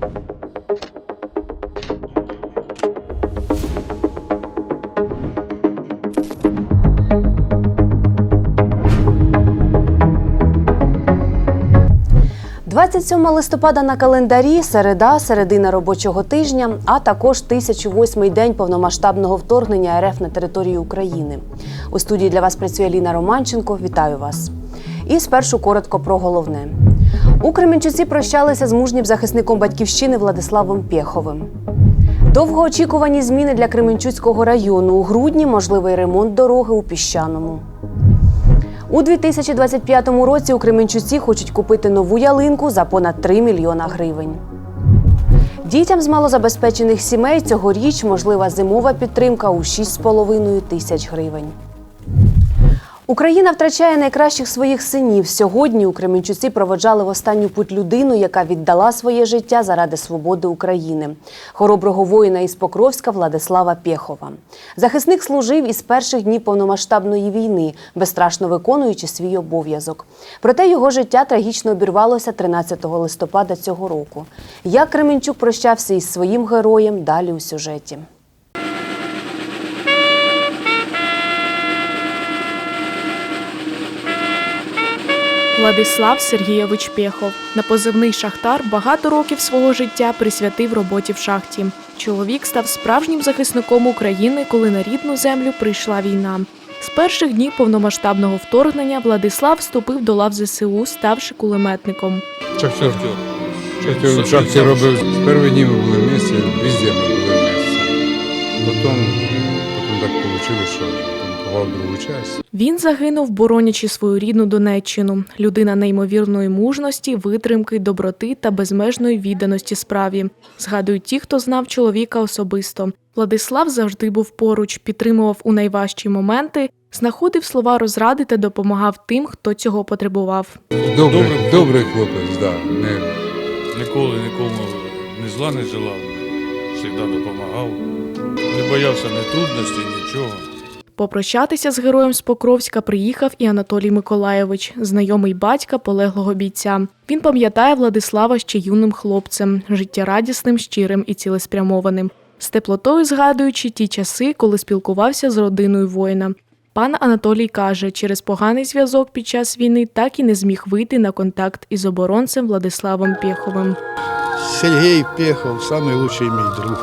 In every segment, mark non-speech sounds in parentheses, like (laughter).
– 27 листопада на календарі, середа, середина робочого тижня, а також 1008 день повномасштабного вторгнення РФ на територію України. У студії для вас працює Ліна Романченко. Вітаю вас. І спершу коротко про головне. У Кременчуці прощалися з мужнім захисником батьківщини Владиславом Пєховим. Довгоочікувані зміни для Кременчуцького району. У грудні можливий ремонт дороги у піщаному. У 2025 році у Кременчуці хочуть купити нову ялинку за понад 3 мільйона гривень. Дітям з малозабезпечених сімей цьогоріч можлива зимова підтримка у 6,5 тисяч гривень. Україна втрачає найкращих своїх синів. Сьогодні у Кременчуці проводжали в останню путь людину, яка віддала своє життя заради свободи України. Хороброго воїна із Покровська Владислава Пєхова. Захисник служив із перших днів повномасштабної війни, безстрашно виконуючи свій обов'язок. Проте його життя трагічно обірвалося 13 листопада цього року. Як Кременчук прощався із своїм героєм далі у сюжеті. Владислав Сергійович Пєхов на позивний шахтар багато років свого життя присвятив роботі в шахті. Чоловік став справжнім захисником України, коли на рідну землю прийшла війна. З перших днів повномасштабного вторгнення Владислав вступив до лав ЗСУ, ставши кулеметником. Шахтер. Шахтер в шахті робив. З перших днів були в місті, везде ми були в. Потім, потім так вийшло, що він другу частину. Він загинув, боронячи свою рідну Донеччину. Людина неймовірної мужності, витримки, доброти та безмежної відданості справі. Згадують ті, хто знав чоловіка особисто. Владислав завжди був поруч, підтримував у найважчі моменти, знаходив слова розради та допомагав тим, хто цього потребував. Добрий, Добрий. добрий хлопець, да. Не, Ніколи нікому ні зла не желав, завжди допомагав. Не боявся ні трудностей, нічого. Попрощатися з героєм з Покровська приїхав і Анатолій Миколайович, знайомий батька полеглого бійця. Він пам'ятає Владислава ще юним хлопцем, життєрадісним, щирим і цілеспрямованим, з теплотою згадуючи ті часи, коли спілкувався з родиною воїна. Пан Анатолій каже, через поганий зв'язок під час війни так і не зміг вийти на контакт із оборонцем Владиславом Пєховим. Сергей Пехов самый лучший мой друг.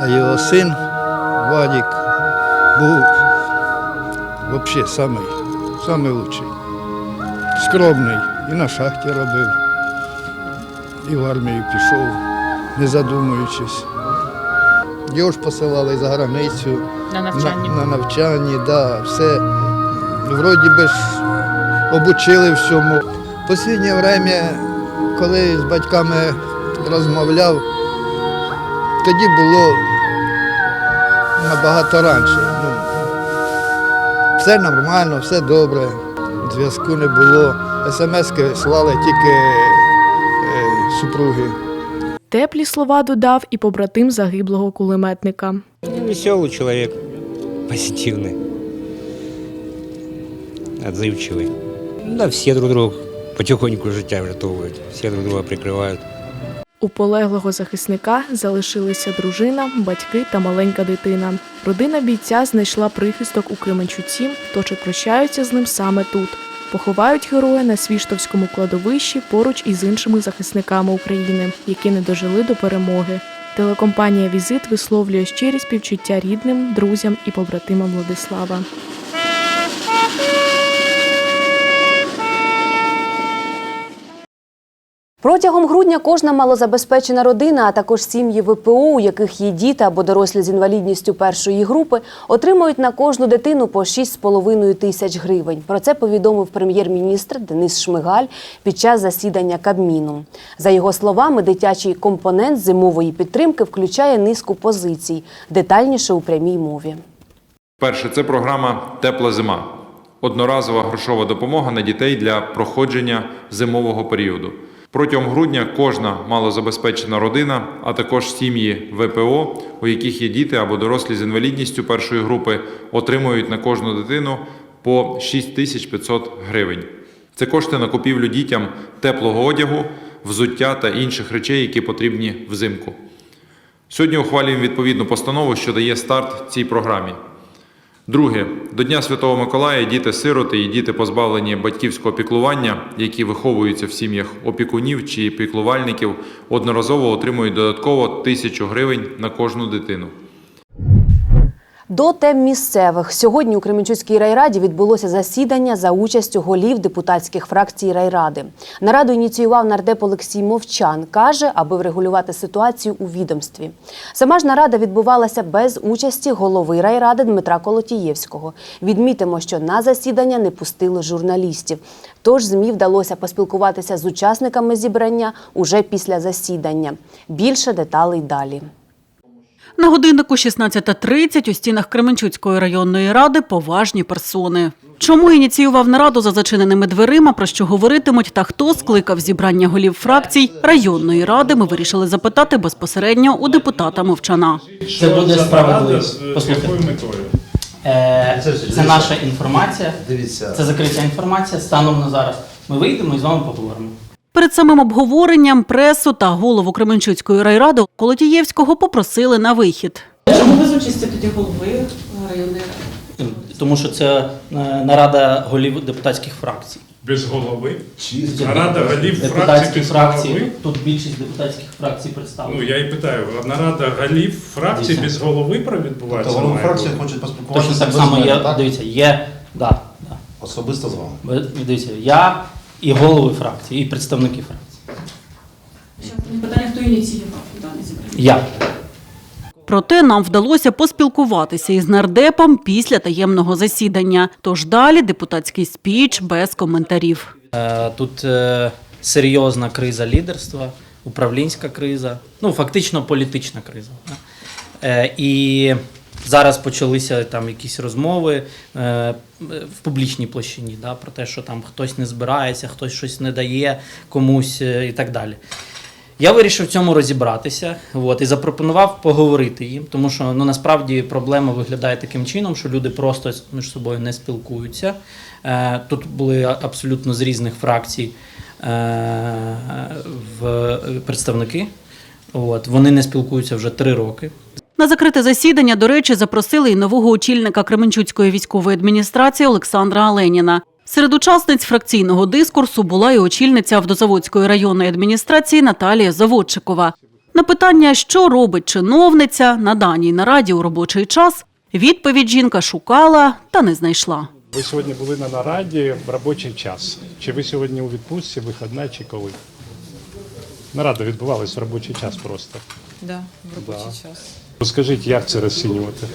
А его сын Вадик был вообще самый, самый лучший. Скромний. І на шахті робив, і в армію пішов, не задумуючись. Його ж посилали за границю. На навчанні. На, на навчанні, да, все. Вроді би ж обучили всьому. Останнє время, коли з батьками розмовляв, тоді було набагато раніше. Ну, все нормально, все добре. Зв'язку не було. СМСки слали тільки е, супруги. Теплі слова додав і побратим загиблого кулеметника. Веселый человек, позитивный, отзывчивый. Да, все друг друга потихоньку життя врятовують, все друг друга прикривають. У полеглого захисника залишилися дружина, батьки та маленька дитина. Родина бійця знайшла прихисток у Кременчуці, тож прощаються з ним саме тут. Поховають героя на Свіштовському кладовищі поруч із іншими захисниками України, які не дожили до перемоги. Телекомпанія Візит висловлює щирі співчуття рідним, друзям і побратимам Владислава. Протягом грудня кожна малозабезпечена родина, а також сім'ї ВПО, у яких є діти або дорослі з інвалідністю першої групи, отримують на кожну дитину по 6,5 тисяч гривень. Про це повідомив прем'єр-міністр Денис Шмигаль під час засідання Кабміну. За його словами, дитячий компонент зимової підтримки включає низку позицій. Детальніше у прямій мові. Перше це програма Тепла зима. Одноразова грошова допомога на дітей для проходження зимового періоду. Протягом грудня кожна малозабезпечена родина, а також сім'ї ВПО, у яких є діти або дорослі з інвалідністю першої групи, отримують на кожну дитину по 6500 гривень. Це кошти на купівлю дітям теплого одягу, взуття та інших речей, які потрібні взимку. Сьогодні ухвалюємо відповідну постанову, що дає старт цій програмі. Друге, до Дня Святого Миколая діти-сироти і діти, позбавлені батьківського піклування, які виховуються в сім'ях опікунів чи піклувальників, одноразово отримують додатково тисячу гривень на кожну дитину. До тем місцевих сьогодні у Кременчуцькій райраді відбулося засідання за участю голів депутатських фракцій райради. Нараду ініціював нардеп Олексій Мовчан. каже, аби врегулювати ситуацію у відомстві. Сама ж нарада відбувалася без участі голови райради Дмитра Колотієвського. Відмітимо, що на засідання не пустили журналістів. Тож ЗМІ вдалося поспілкуватися з учасниками зібрання уже після засідання. Більше деталей далі. На годиннику 16.30 у стінах Кременчуцької районної ради поважні персони. Чому ініціював нараду за зачиненими дверима, про що говоритимуть та хто скликав зібрання голів фракцій районної ради, ми вирішили запитати безпосередньо у депутата Мовчана. Це буде справедливо. З Послухайте. Е, Це наша інформація. Дивіться, Це закрита інформація станом на зараз. Ми вийдемо і з вами поговоримо. Перед самим обговоренням пресу та голову Кременчуцької райради Колотієвського попросили на вихід. Чому без участі тоді голови районної ради? Тому що це е, нарада голів депутатських фракцій. Без голови. чисто. Нарада голів фракцій Депутатські без голови. Тут більшість депутатських фракцій Ну я і питаю, нарада голів фракцій Дивіться. без голови Тобто провідбувається? голова має фракції хоче поспілкуватися Точно так само є. так? Дивіться, є да, да. Особисто з вами. Дивіться, я і голови фракції, і представники фракції. Ще питання, хто ініціював дане зібрання? Я. Проте нам вдалося поспілкуватися із нардепом після таємного засідання. Тож далі депутатський спіч без коментарів. Е, Тут е, серйозна криза лідерства, управлінська криза, ну фактично політична криза. Е, І зараз почалися там якісь розмови е, в публічній площині да, про те, що там хтось не збирається, хтось щось не дає комусь е, і так далі. Я вирішив в цьому розібратися от, і запропонував поговорити їм, тому що ну, насправді проблема виглядає таким чином, що люди просто між собою не спілкуються. Е, тут були абсолютно з різних фракцій е, в представники. От, вони не спілкуються вже три роки. На закрите засідання, до речі, запросили і нового очільника Кременчуцької військової адміністрації Олександра Аленіна. Серед учасниць фракційного дискурсу була і очільниця Автозаводської районної адміністрації Наталія Заводчикова. На питання, що робить чиновниця на даній нараді у робочий час, відповідь жінка шукала та не знайшла. Ви сьогодні були на нараді в робочий час. Чи ви сьогодні у відпустці, вихідна чи коли? Нарада відбувалась в робочий час просто. Да, в робочий час. Розкажіть, як це розцінювати?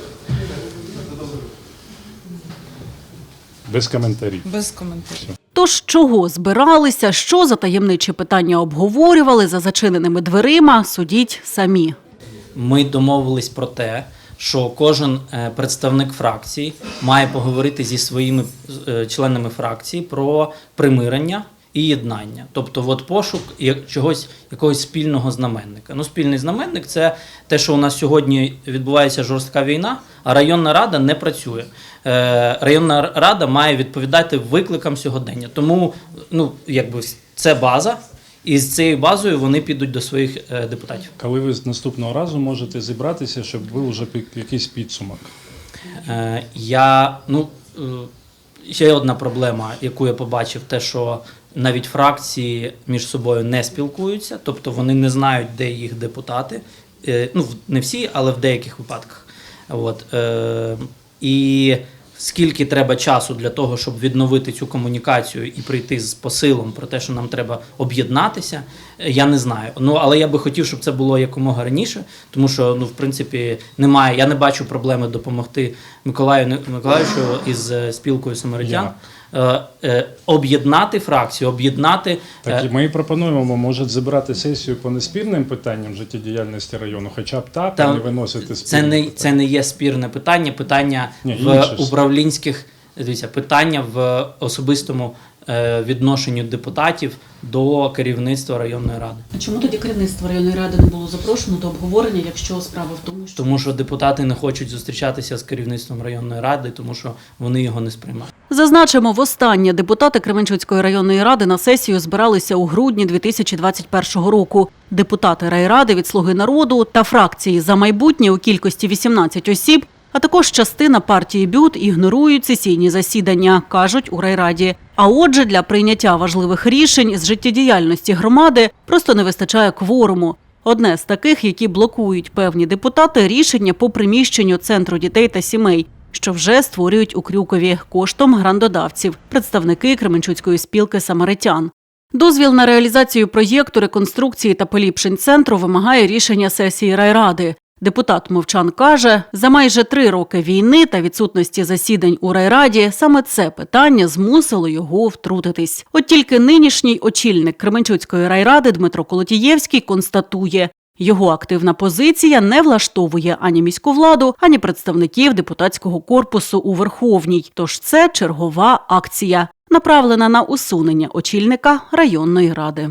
Без коментарів. Без коментарів. Тож чого збиралися, що за таємничі питання обговорювали за зачиненими дверима, судіть самі. Ми домовились про те, що кожен е, представник фракції має поговорити зі своїми е, членами фракції про примирення і єднання. Тобто, от пошук чогось якогось спільного знаменника. Ну, спільний знаменник це те, що у нас сьогодні відбувається жорстка війна, а районна рада не працює. Е, Районна рада має відповідати викликам сьогодення. Тому ну, якби це база. І з цією базою вони підуть до своїх е, депутатів. Коли ви з наступного разу можете зібратися, щоб ви вже якийсь підсумок? Е, я, ну, е, ще одна проблема, яку я побачив, те, що навіть фракції між собою не спілкуються, тобто вони не знають, де їх депутати. Е, ну, не всі, але в деяких випадках. От, е, і скільки треба часу для того, щоб відновити цю комунікацію і прийти з посилом про те, що нам треба об'єднатися, е, я не знаю. Ну але я би хотів, щоб це було якомога раніше, тому що ну в принципі немає. Я не бачу проблеми допомогти Миколаю Миколаївичу із спілкою самаритян. Е, е, Об'єднати фракцію, об'єднати Так е, і ми пропонуємо, може, зібрати сесію по неспірним питанням життєдіяльності району, хоча б так, Та а не виносити це не питання. це не є спірне питання. Питання Ні, в інше управлінських дивіться, питання в особистому відношенню депутатів до керівництва районної ради. А чому тоді керівництво районної ради не було запрошено до обговорення, якщо справа в тому, що Тому що депутати не хочуть зустрічатися з керівництвом районної ради, тому що вони його не сприймають. Зазначимо, востаннє депутати Кременчуцької районної ради на сесію збиралися у грудні 2021 року. Депутати райради від Слуги народу та фракції за майбутнє у кількості 18 осіб, а також частина партії БЮТ ігнорують сесійні засідання, кажуть у райраді. А отже, для прийняття важливих рішень з життєдіяльності громади просто не вистачає кворуму. Одне з таких, які блокують певні депутати, рішення по приміщенню центру дітей та сімей, що вже створюють у Крюкові коштом грандодавців, представники Кременчуцької спілки самаритян. Дозвіл на реалізацію проєкту реконструкції та поліпшень центру вимагає рішення сесії райради. Депутат Мовчан каже, за майже три роки війни та відсутності засідань у райраді саме це питання змусило його втрутитись. От тільки нинішній очільник Кременчуцької райради Дмитро Колотієвський констатує, його активна позиція не влаштовує ані міську владу, ані представників депутатського корпусу у Верховній. Тож це чергова акція, направлена на усунення очільника районної ради.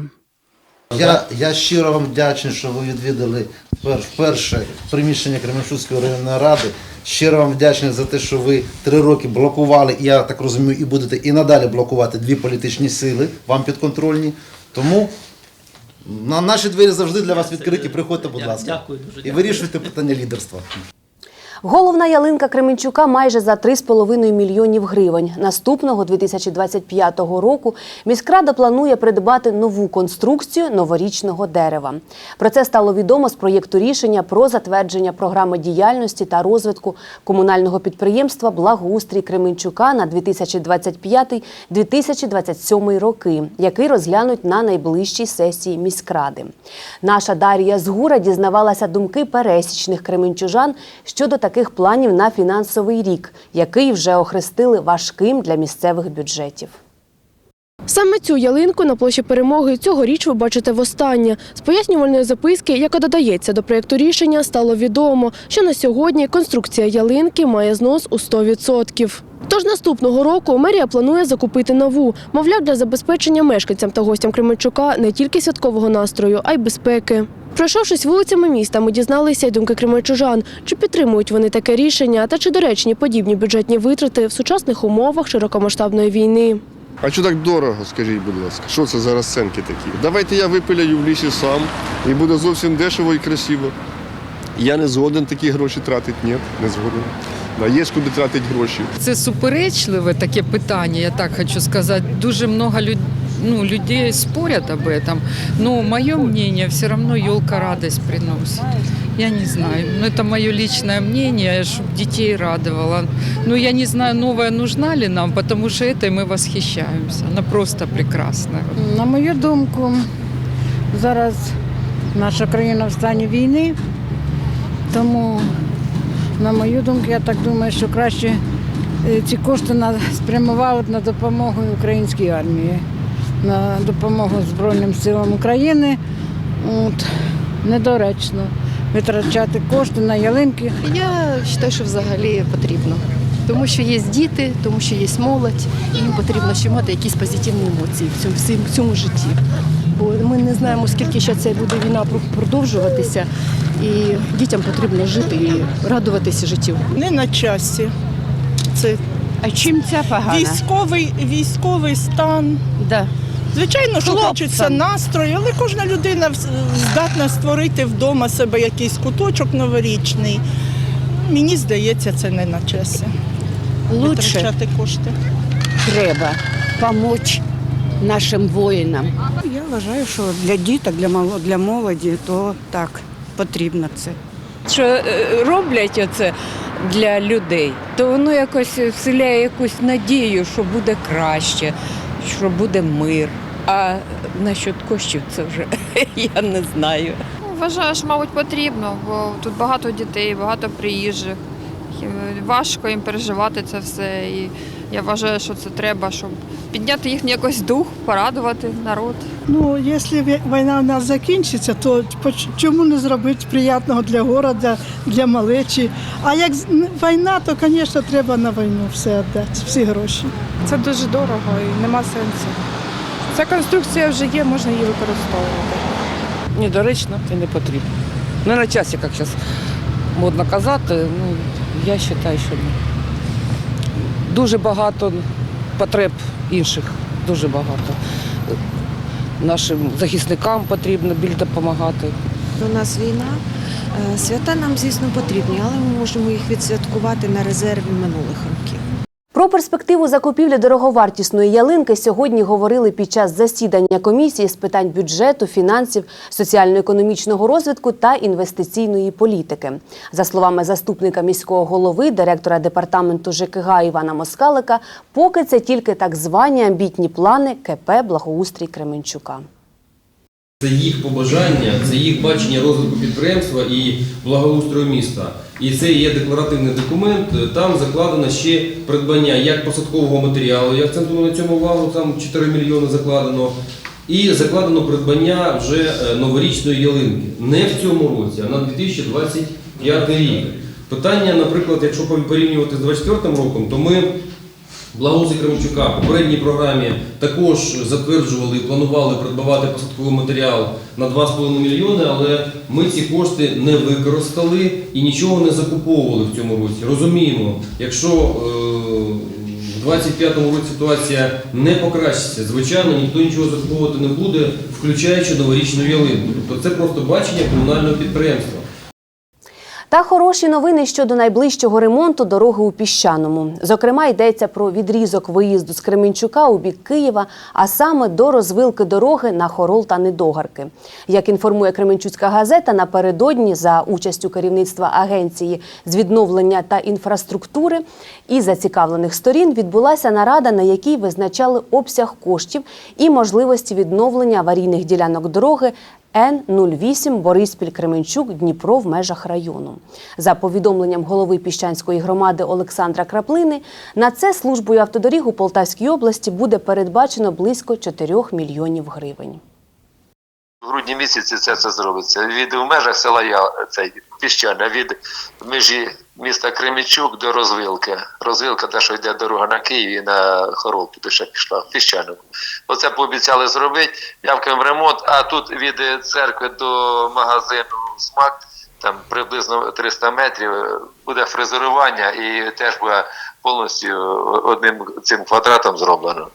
Я, я щиро вам вдячний, що ви відвідали вперше приміщення Кременчуцької районної ради. Щиро вам вдячний за те, що ви три роки блокували, і я так розумію, і будете і надалі блокувати дві політичні сили, вам підконтрольні. Тому на наші двері завжди для вас відкриті. Приходьте, будь ласка. Дякую. І вирішуйте питання лідерства. Головна ялинка Кременчука майже за 3,5 мільйонів гривень. Наступного 2025 року міськрада планує придбати нову конструкцію новорічного дерева. Про це стало відомо з проєкту рішення про затвердження програми діяльності та розвитку комунального підприємства Благоустрій Кременчука на 2025-2027 роки, який розглянуть на найближчій сесії міськради. Наша Дар'я Згура дізнавалася думки пересічних кременчужан щодо таких планів на фінансовий рік, який вже охрестили важким для місцевих бюджетів. Саме цю ялинку на площі перемоги цьогоріч ви бачите востаннє. З пояснювальної записки, яка додається до проєкту рішення, стало відомо, що на сьогодні конструкція ялинки має знос у 100%. Тож наступного року мерія планує закупити нову, мовляв, для забезпечення мешканцям та гостям Кременчука не тільки святкового настрою, а й безпеки. Пройшовшись вулицями міста, ми дізналися думки кременчужан, чи підтримують вони таке рішення та чи доречні подібні бюджетні витрати в сучасних умовах широкомасштабної війни. А що так дорого, скажіть, будь ласка? Що це за розценки такі? Давайте я випиляю в лісі сам і буде зовсім дешево і красиво. Я не згоден такі гроші тратити. Ні, не згоден. Да, є куди тратити гроші. Це суперечливе таке питання, я так хочу сказати. Дуже много люд ну, людей спорят об этом. Но мое мнение, все равно елка радость приносит. Я не знаю. Но это мое личное мнение, чтобы детей радовало. Но я не знаю, новая нужна ли нам, потому что этой мы восхищаемся. Она просто прекрасная. На мою думку, зараз наша країна в стані війни, тому, на мою думку, я так думаю, що краще е, ці кошти на- спрямували б на допомогу українській армії, на допомогу Збройним силам України. От, недоречно витрачати кошти на ялинки. Я вважаю, що взагалі потрібно. Тому що є діти, тому що є молодь, і їм потрібно ще мати якісь позитивні емоції в цьому, в цьому житті. Бо ми не знаємо, скільки ще ця буде війна продовжуватися, і дітям потрібно жити і радуватися життю. Не на часі. Це А чим це погано? військовий, військовий стан. Да. Звичайно, що Хлопцям. хочеться настрою, але кожна людина здатна створити вдома себе якийсь куточок новорічний. Мені здається, це не на часі. Лучше Витрачати кошти. треба допомогти нашим воїнам. Я вважаю, що для діток, для мало- для молоді, то так потрібно це. Що е, роблять оце для людей, то воно якось вселяє якусь надію, що буде краще, що буде мир. А насчет коштів це вже (laughs) я не знаю. Вважаю, що, мабуть, потрібно, бо тут багато дітей, багато приїжджих. Важко їм переживати це все. І Я вважаю, що це треба, щоб підняти їхній якось дух, порадувати народ. Ну, якщо війна в нас закінчиться, то чому не зробити приємного для міста, для малечі? А як війна, то, звісно, треба на війну все віддати, всі гроші. Це дуже дорого і нема сенсу. Ця конструкція вже є, можна її використовувати. недоречно і не потрібно. Не на часі, як зараз модно казати, ну, я вважаю, що ні. Дуже багато потреб інших, дуже багато. Нашим захисникам потрібно більш допомагати. У нас війна. Е, Свята нам, звісно, потрібні, але ми можемо їх відсвяткувати на резерві минулих років. Про перспективу закупівлі дороговартісної ялинки сьогодні говорили під час засідання комісії з питань бюджету, фінансів, соціально-економічного розвитку та інвестиційної політики. За словами заступника міського голови, директора департаменту ЖКГ Івана Москалика, поки це тільки так звані амбітні плани КП Благоустрій Кременчука. Це їх побажання, це їх бачення розвитку підприємства і благоустрою міста. І це є декларативний документ. Там закладено ще придбання як посадкового матеріалу, я акцентую на цьому увагу, там 4 мільйони закладено. І закладено придбання вже е, новорічної ялинки. Не в цьому році, а на 2025 рік. Питання, наприклад, якщо порівнювати з 2024 роком, то ми Благоустрій Кременчука в попередній програмі також затверджували і планували придбавати посадковий матеріал на 2,5 мільйони, але ми ці кошти не використали і нічого не закуповували в цьому році. Розуміємо, якщо е, в 25-му році ситуація не покращиться, звичайно, ніхто нічого закуповувати не буде, включаючи новорічну ялинку. Тобто це просто бачення комунального підприємства. Та хороші новини щодо найближчого ремонту дороги у Піщаному. Зокрема, йдеться про відрізок виїзду з Кременчука у бік Києва, а саме до розвилки дороги на Хорол та Недогарки. Як інформує Кременчуцька газета, напередодні за участю керівництва агенції з відновлення та інфраструктури і зацікавлених сторін відбулася нарада, на якій визначали обсяг коштів і можливості відновлення аварійних ділянок дороги Н-08 Бориспіль Кременчук Дніпро в межах району. За повідомленням голови Піщанської громади Олександра Краплини, на це службою автодоріг у Полтавській області буде передбачено близько 4 мільйонів гривень. В грудні місяці це все зробиться. Від в межах села Я цей піщане від межі міста Кремічук до розвилки. Розвилка, те, що йде дорога на Київ і на Хорол, туди ще пішла в піщаному. Оце пообіцяли зробити. Явкаємо ремонт, а тут від церкви до магазину СМАК. Там приблизно 300 метрів е, буде фрезерування і теж буде повністю е, одним цим квадратом зроблено.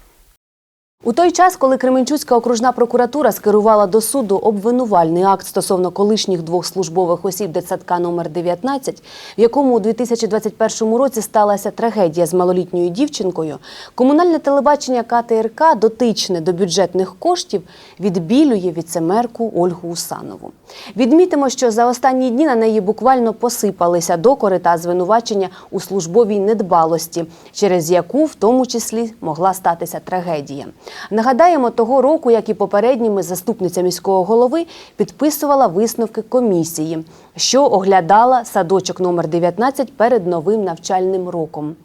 У той час, коли Кременчуцька окружна прокуратура скерувала до суду обвинувальний акт стосовно колишніх двох службових осіб дитсадка номер 19, в якому у 2021 році сталася трагедія з малолітньою дівчинкою, комунальне телебачення КТРК, дотичне до бюджетних коштів, відбілює віцемерку Ольгу Усанову. Відмітимо, що за останні дні на неї буквально посипалися докори та звинувачення у службовій недбалості, через яку в тому числі могла статися трагедія. Нагадаємо, того року, як і попередніми, заступниця міського голови підписувала висновки комісії, що оглядала садочок номер 19 перед новим навчальним роком.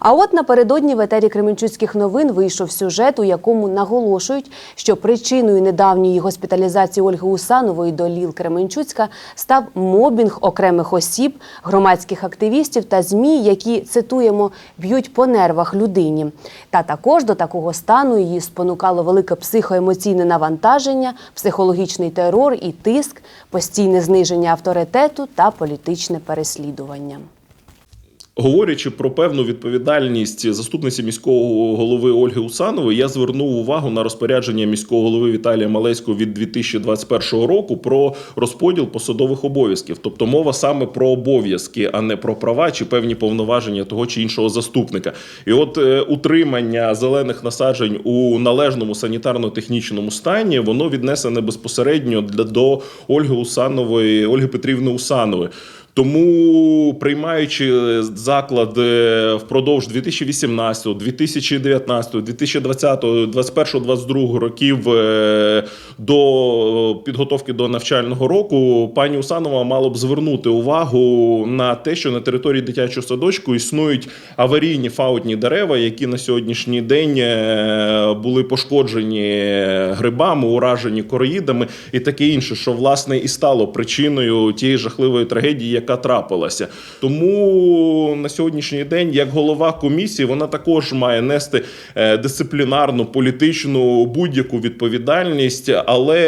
А от напередодні в етері Кременчуцьких новин вийшов сюжет, у якому наголошують, що причиною недавньої госпіталізації Ольги Усанової до Ліл Кременчуцька став мобінг окремих осіб, громадських активістів та ЗМІ, які цитуємо б'ють по нервах людині. Та також до такого стану її спонукало велике психоемоційне навантаження, психологічний терор і тиск, постійне зниження авторитету та політичне переслідування. Говорячи про певну відповідальність заступниці міського голови Ольги Усанової, я звернув увагу на розпорядження міського голови Віталія Малецького від 2021 року про розподіл посадових обов'язків. Тобто мова саме про обов'язки, а не про права чи певні повноваження того чи іншого заступника. І от е, утримання зелених насаджень у належному санітарно-технічному стані воно віднесене безпосередньо до Ольги Усанової, Ольги Петрівни Усанової. Тому приймаючи заклад е, впродовж 2018, 2019, 2020, 2021, 2022 років е, до підготовки до навчального року, пані Усанова мала б звернути увагу на те, що на території дитячого садочку існують аварійні фаутні дерева, які на сьогоднішній день е, були пошкоджені грибами, уражені короїдами і таке інше, що власне і стало причиною тієї жахливої трагедії, яка трапилася. Тому на сьогоднішній день, як голова комісії, вона також має нести е, дисциплінарну, політичну будь-яку відповідальність, але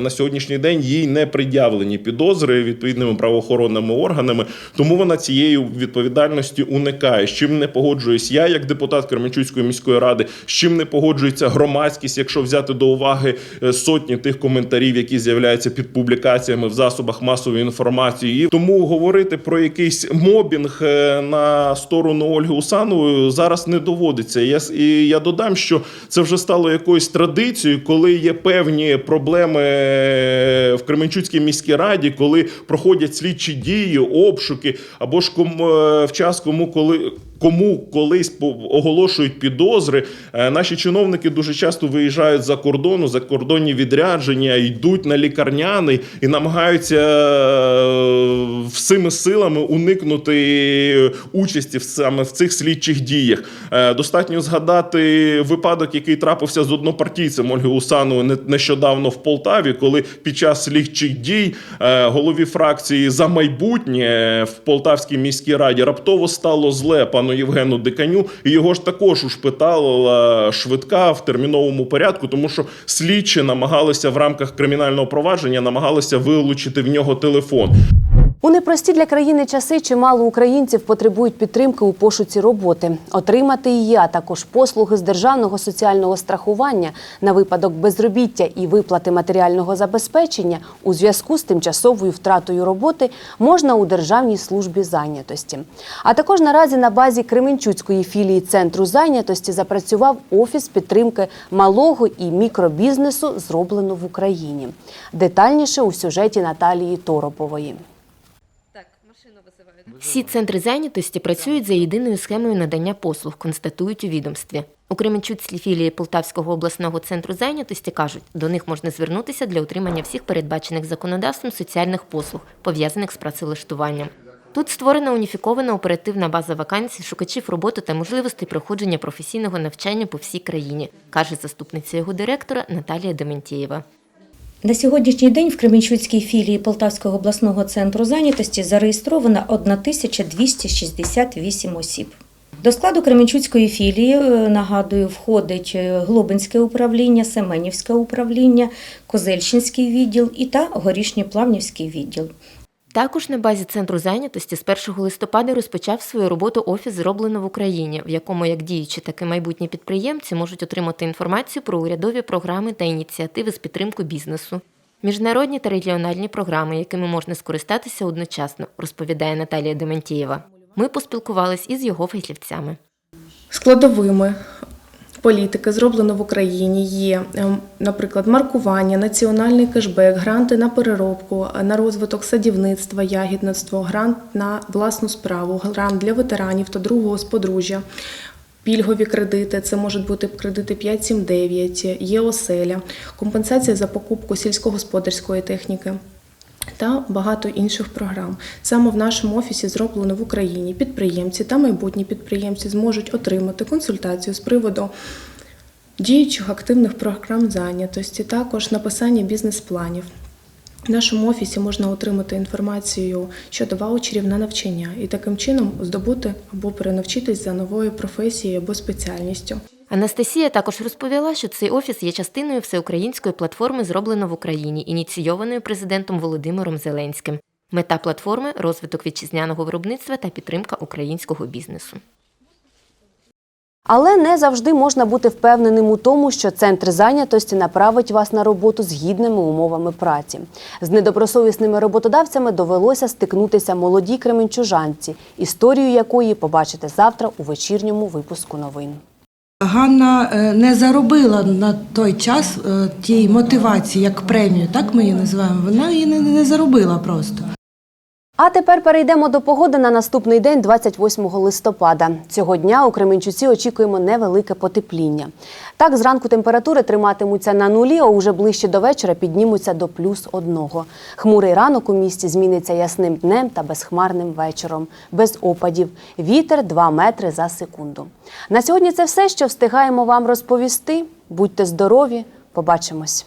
на сьогоднішній день їй не пред'явлені підозри відповідними правоохоронними органами, тому вона цієї відповідальності уникає. З чим не погоджуюсь я, як депутат Кременчуцької міської ради, з чим не погоджується громадськість, якщо взяти до уваги е, сотні тих коментарів, які з'являються під публікаціями в засобах масової інформації. І тому говорити про якийсь мобінг е, на сторону Ольги Усанової зараз не доводиться. Я і я додам, що це вже стало якоюсь традицією, коли є певні проблеми е, в Кременчуцькій міській раді, коли проходять слідчі дії, обшуки або ж ком, е, в час кому коли. Кому колись оголошують підозри, е, наші чиновники дуже часто виїжджають за кордону, за кордонні відрядження, йдуть на лікарняний і намагаються е, всіми силами уникнути участі в- саме в цих слідчих діях. Е, Достатньо згадати випадок, який трапився з однопартійцем Ольги Усанової не- нещодавно в Полтаві, коли під час слідчих дій е, голові фракції за майбутнє в Полтавській міській раді раптово стало зле пану Євгену Диканю, і його ж також ушпиталила швидка в терміновому порядку, тому що слідчі намагалися в рамках кримінального провадження намагалися вилучити в нього телефон. У непрості для країни часи чимало українців потребують підтримки у пошуці роботи. Отримати її, а також послуги з державного соціального страхування на випадок безробіття і виплати матеріального забезпечення у зв'язку з тимчасовою втратою роботи можна у Державній службі зайнятості. А також наразі на базі Кременчуцької філії центру зайнятості запрацював офіс підтримки малого і мікробізнесу, зроблено в Україні. Детальніше у сюжеті Наталії Торопової. Всі центри зайнятості працюють за єдиною схемою надання послуг, констатують у відомстві. У Кременчуцькій філії Полтавського обласного центру зайнятості кажуть, до них можна звернутися для отримання всіх передбачених законодавством соціальних послуг, пов'язаних з працевлаштуванням. Тут створена уніфікована оперативна база вакансій, шукачів роботи та можливостей проходження професійного навчання по всій країні, каже заступниця його директора Наталія Дементєєва. На сьогоднішній день в Кременчуцькій філії Полтавського обласного центру зайнятості зареєстровано 1268 осіб. До складу Кременчуцької філії, е, нагадую, входить е, Глобинське управління, Семенівське управління, Козельщинський відділ і та Горішньоплавнівський відділ. Також на базі центру зайнятості з 1 листопада розпочав свою роботу офіс зроблено в Україні, в якому як діючі, так і майбутні підприємці можуть отримати інформацію про урядові програми та ініціативи з підтримки бізнесу. Міжнародні та регіональні програми, якими можна скористатися одночасно, розповідає Наталія Дементієва. Ми поспілкувались із його фахівцями. Складовими політики зроблено в Україні є, ем, наприклад, маркування, національний кешбек, гранти на переробку, на розвиток садівництва, ягідництво, грант на власну справу, грант для ветеранів та другого з подружжя. Пільгові кредити, це можуть бути кредити 579, є оселя, компенсація за покупку сільськогосподарської техніки та багато інших програм. Саме в нашому офісі зроблено в Україні. Підприємці та майбутні підприємці зможуть отримати консультацію з приводу діючих активних програм зайнятості, також написання бізнес-планів. В нашому офісі можна отримати інформацію щодо ваучерів на навчання і таким чином здобути або перенавчитись за новою професією або спеціальністю. Анастасія також розповіла, що цей офіс є частиною всеукраїнської платформи зроблено в Україні, ініційованої президентом Володимиром Зеленським. Мета платформи розвиток вітчизняного виробництва та підтримка українського бізнесу. Але не завжди можна бути впевненим у тому, що центр зайнятості направить вас на роботу з гідними умовами праці. З недобросовісними роботодавцями довелося стикнутися молодій кременчужанці, історію якої побачите завтра у вечірньому випуску новин. Ганна е, не заробила на той час е, тієї мотивації, як премію, так ми її називаємо. Вона її не, не заробила просто. А тепер перейдемо до погоди на наступний день, 28 листопада. Цього дня у Кременчуці очікуємо невелике потепління. Так, зранку температури триматимуться на нулі, а уже ближче до вечора піднімуться до плюс одного. Хмурий ранок у місті зміниться ясним днем та безхмарним вечором, без опадів. Вітер 2 метри за секунду. На сьогодні це все, що встигаємо вам розповісти. Будьте здорові, побачимось.